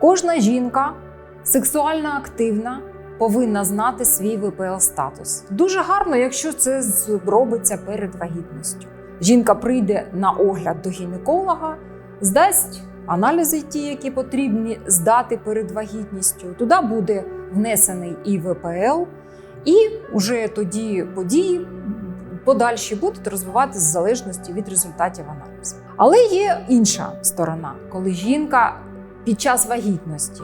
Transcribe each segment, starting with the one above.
Кожна жінка сексуально активна повинна знати свій ВПЛ статус. Дуже гарно, якщо це робиться перед вагітністю. Жінка прийде на огляд до гінеколога, здасть аналізи, ті, які потрібні здати перед вагітністю. Туди буде внесений і ВПЛ, і вже тоді події подальші будуть розвиватися в залежності від результатів аналізу. Але є інша сторона, коли жінка під час вагітності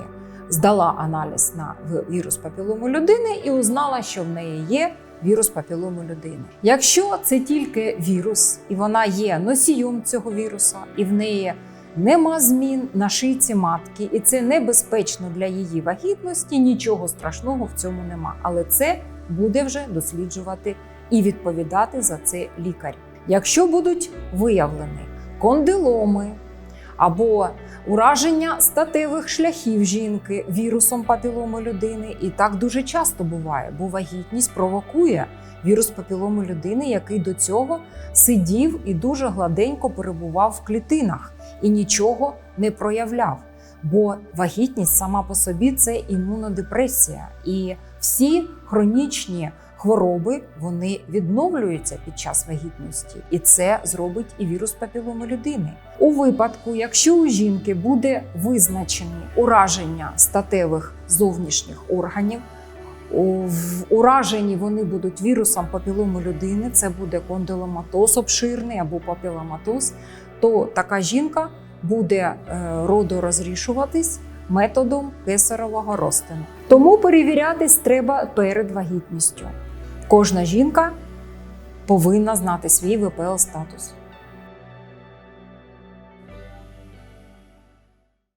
здала аналіз на вірус папілому людини і узнала, що в неї є вірус папілому людини. Якщо це тільки вірус, і вона є носієм цього віруса, і в неї нема змін на шийці матки, і це небезпечно для її вагітності, нічого страшного в цьому нема. Але це буде вже досліджувати і відповідати за це лікар. Якщо будуть виявлені кондиломи або ураження статевих шляхів жінки вірусом папілому людини, і так дуже часто буває, бо вагітність провокує вірус папілому людини, який до цього сидів і дуже гладенько перебував в клітинах і нічого не проявляв. Бо вагітність сама по собі це імунодепресія, і всі хронічні хвороби вони відновлюються під час вагітності, і це зробить і вірус папіломи людини. У випадку, якщо у жінки буде визначені ураження статевих зовнішніх органів, в ураженні вони будуть вірусом папілому людини, це буде кондиломатоз обширний або папіломатоз, то така жінка буде е, родорозрішуватись методом кесарового розтину. Тому перевірятись треба перед вагітністю. Кожна жінка повинна знати свій ВПЛ статус.